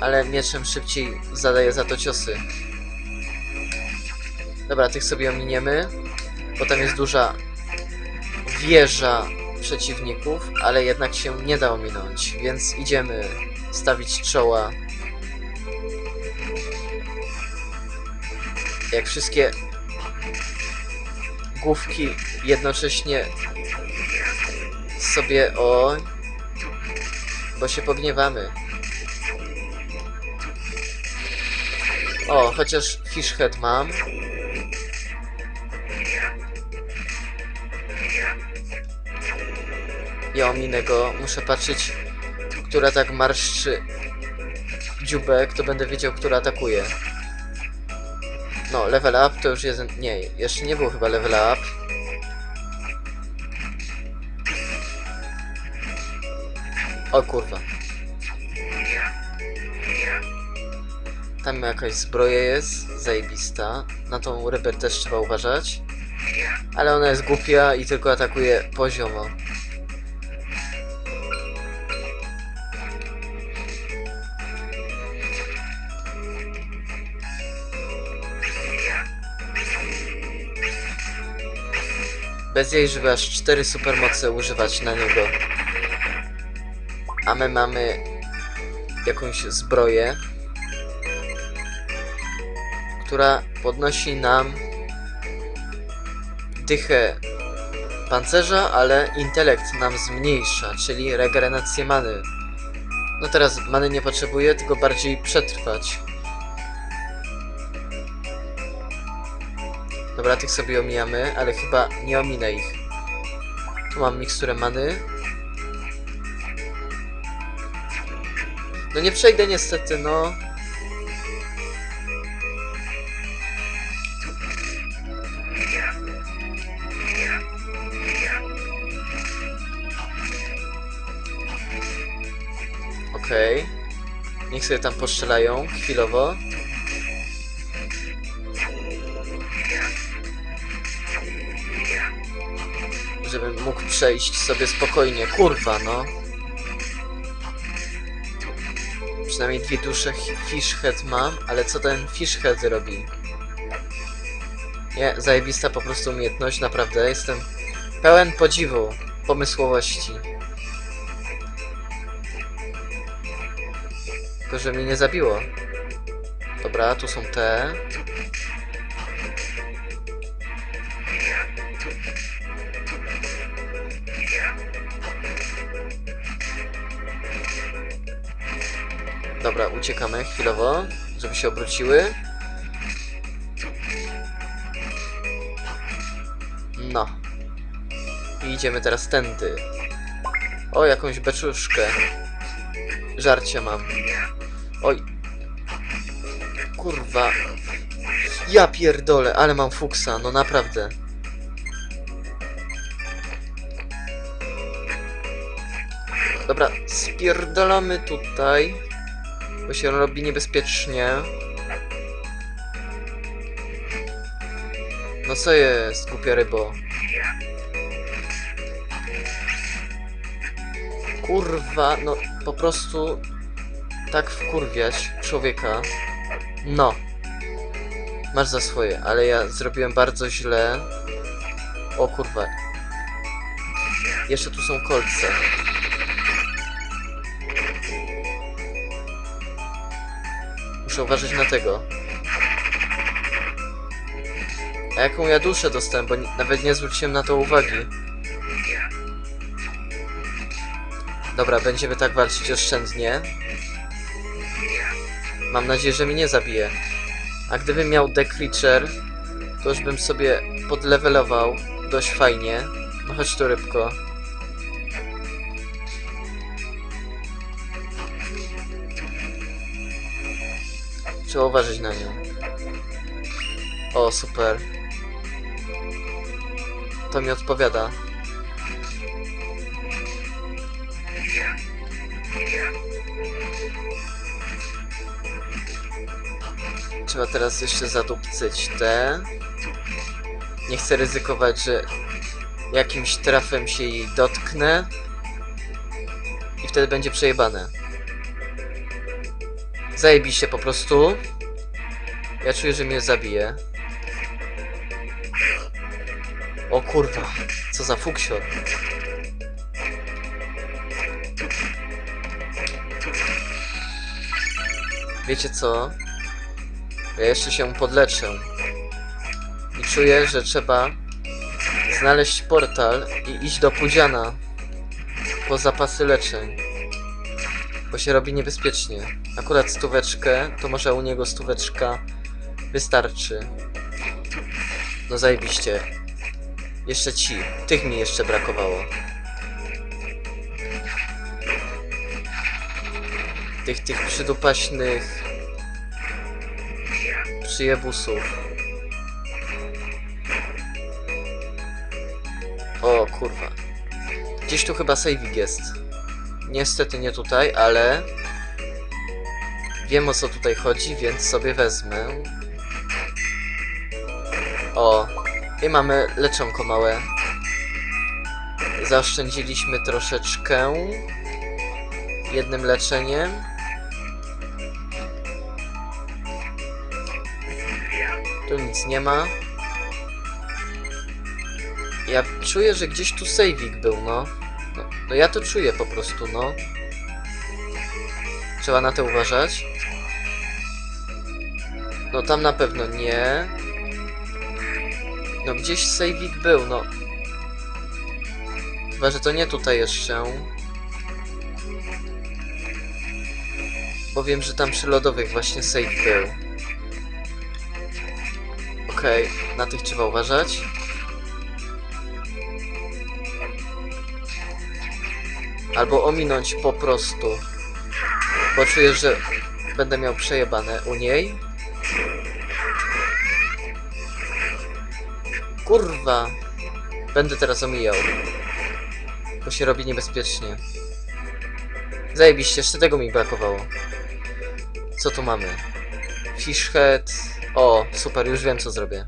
ale mieczem szybciej zadaje za to ciosy. Dobra, tych sobie ominiemy, bo tam jest duża wieża przeciwników, ale jednak się nie da ominąć, więc idziemy stawić czoła. Jak wszystkie główki jednocześnie sobie o bo się pogniewamy. O, chociaż fishhead mam. Ja ominę go, muszę patrzeć, która tak marszczy dziubek, to będę wiedział, która atakuje. No, level up to już jest... Nie, jeszcze nie było chyba level up. O kurwa. Tam jakaś zbroja jest, zajebista. Na tą rybę też trzeba uważać. Ale ona jest głupia i tylko atakuje poziomo. Bez jej, żeby aż 4 supermoce używać na niego. A my mamy jakąś zbroję, która podnosi nam dychę pancerza, ale intelekt nam zmniejsza, czyli regenerację many. No teraz many nie potrzebuję, tylko bardziej przetrwać. Dobra, tych sobie omijamy, ale chyba nie ominę ich. Tu mam miksturę many. No nie przejdę niestety, no. Okej. Niech sobie tam postrzelają chwilowo. Żebym mógł przejść sobie spokojnie. Kurwa, no. Przynajmniej dwie dusze fishhead mam, ale co ten fishhead robi? Nie, zajebista po prostu umiejętność, naprawdę. Jestem pełen podziwu, pomysłowości. Tylko, że mnie nie zabiło. Dobra, tu są te. Dobra, uciekamy chwilowo, żeby się obróciły. No. I idziemy teraz tędy. O, jakąś beczuszkę. Żarcie mam. Oj. Kurwa. Ja pierdolę, ale mam fuksa, no naprawdę. Dobra, spierdolamy tutaj. Bo się robi niebezpiecznie. No co jest, głupia rybo? Kurwa, no po prostu tak wkurwiać człowieka. No. Masz za swoje, ale ja zrobiłem bardzo źle. O kurwa. Jeszcze tu są kolce. Muszę uważać na tego. A jaką ja duszę dostałem, bo nawet nie zwróciłem na to uwagi. Dobra, będziemy tak walczyć oszczędnie. Mam nadzieję, że mnie nie zabije. A gdybym miał The Creature, to już bym sobie podlevelował dość fajnie. No chodź tu rybko. Trzeba uważać na nią. O, super. To mi odpowiada. Trzeba teraz jeszcze zadupcyć te. Nie chcę ryzykować, że jakimś trafem się jej dotknę. I wtedy będzie przejebane. Zajebiście po prostu. Ja czuję, że mnie zabije. O kurwa, co za fuksior. Wiecie co? Ja jeszcze się podleczę. I czuję, że trzeba znaleźć portal i iść do Pudziana po zapasy leczeń. Bo się robi niebezpiecznie. Akurat stóweczkę, to może u niego stóweczka wystarczy. No zajebiście. Jeszcze ci. Tych mi jeszcze brakowało. Tych, tych przydupaśnych przyjebusów. O kurwa. Gdzieś tu chyba saving jest. Niestety nie tutaj, ale wiem o co tutaj chodzi, więc sobie wezmę. O, i mamy leczonko małe. Zaoszczędziliśmy troszeczkę jednym leczeniem. Tu nic nie ma. Ja czuję, że gdzieś tu saving był, no. no. No ja to czuję po prostu, no. Trzeba na to uważać. No tam na pewno nie. No gdzieś saving był, no. Chyba, że to nie tutaj jeszcze. Bo wiem, że tam przy lodowych właśnie save był. Okej, na tych trzeba uważać. Albo ominąć po prostu. Bo czuję, że będę miał przejebane u niej. Kurwa. Będę teraz omijał. Bo się robi niebezpiecznie. Zajebiście, jeszcze tego mi brakowało. Co tu mamy? Fishhead. O, super, już wiem co zrobię.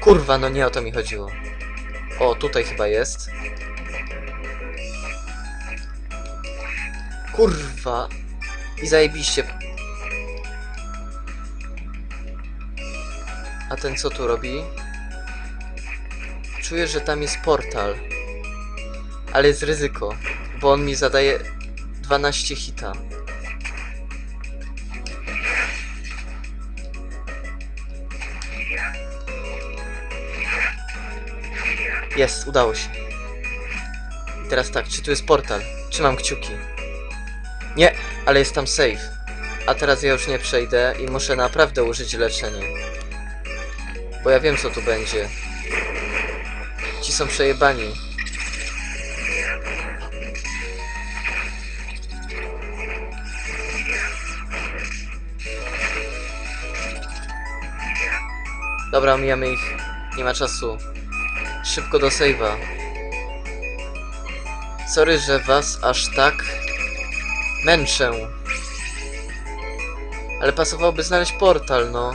Kurwa, no nie o to mi chodziło. O, tutaj chyba jest. Kurwa. I zajebiście. A ten co tu robi? Czuję, że tam jest portal. Ale jest ryzyko, bo on mi zadaje 12 hita. Jest, udało się. I teraz tak, czy tu jest portal? Trzymam kciuki. Nie, ale jest tam save. A teraz ja już nie przejdę i muszę naprawdę użyć leczenie. Bo ja wiem co tu będzie. Ci są przejebani. Dobra, omijamy ich. Nie ma czasu. Szybko do save'a. Sorry, że was aż tak męczę. Ale pasowałoby znaleźć portal, no.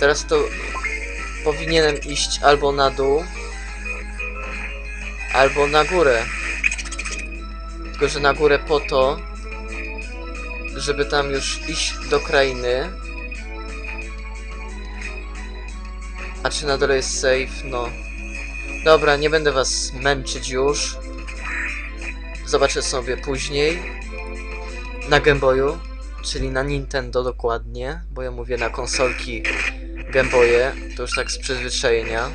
Teraz to powinienem iść albo na dół, albo na górę. Tylko, że na górę po to, żeby tam już iść do krainy. A czy na dole jest safe? No. Dobra, nie będę was męczyć już. Zobaczę sobie później. Na Game Boyu, czyli na Nintendo dokładnie, bo ja mówię na konsolki Game Boye, to już tak z przyzwyczajenia.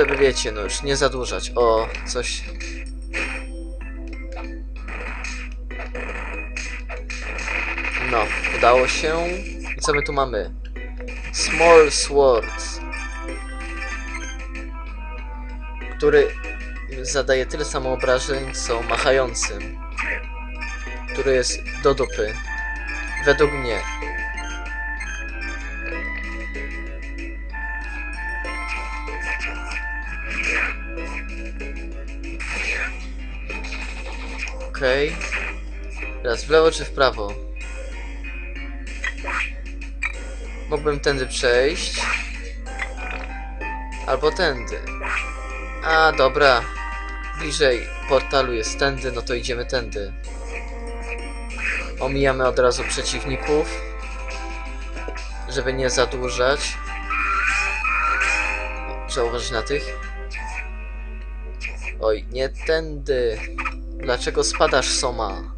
Żeby wiecie, no już nie zadłużać. O, coś. No, udało się. I co my tu mamy? Small Swords. Który zadaje tyle samo obrażeń, co machającym. Który jest do dupy. Według mnie. Okej. Teraz w lewo czy w prawo? Mógłbym tędy przejść. Albo tędy. A, dobra. Bliżej portalu jest tędy, no to idziemy tędy. Omijamy od razu przeciwników. Żeby nie zadłużać. Zauważyć na tych. Oj, nie tędy. Dlaczego spadasz, Soma?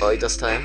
Oj, dostałem.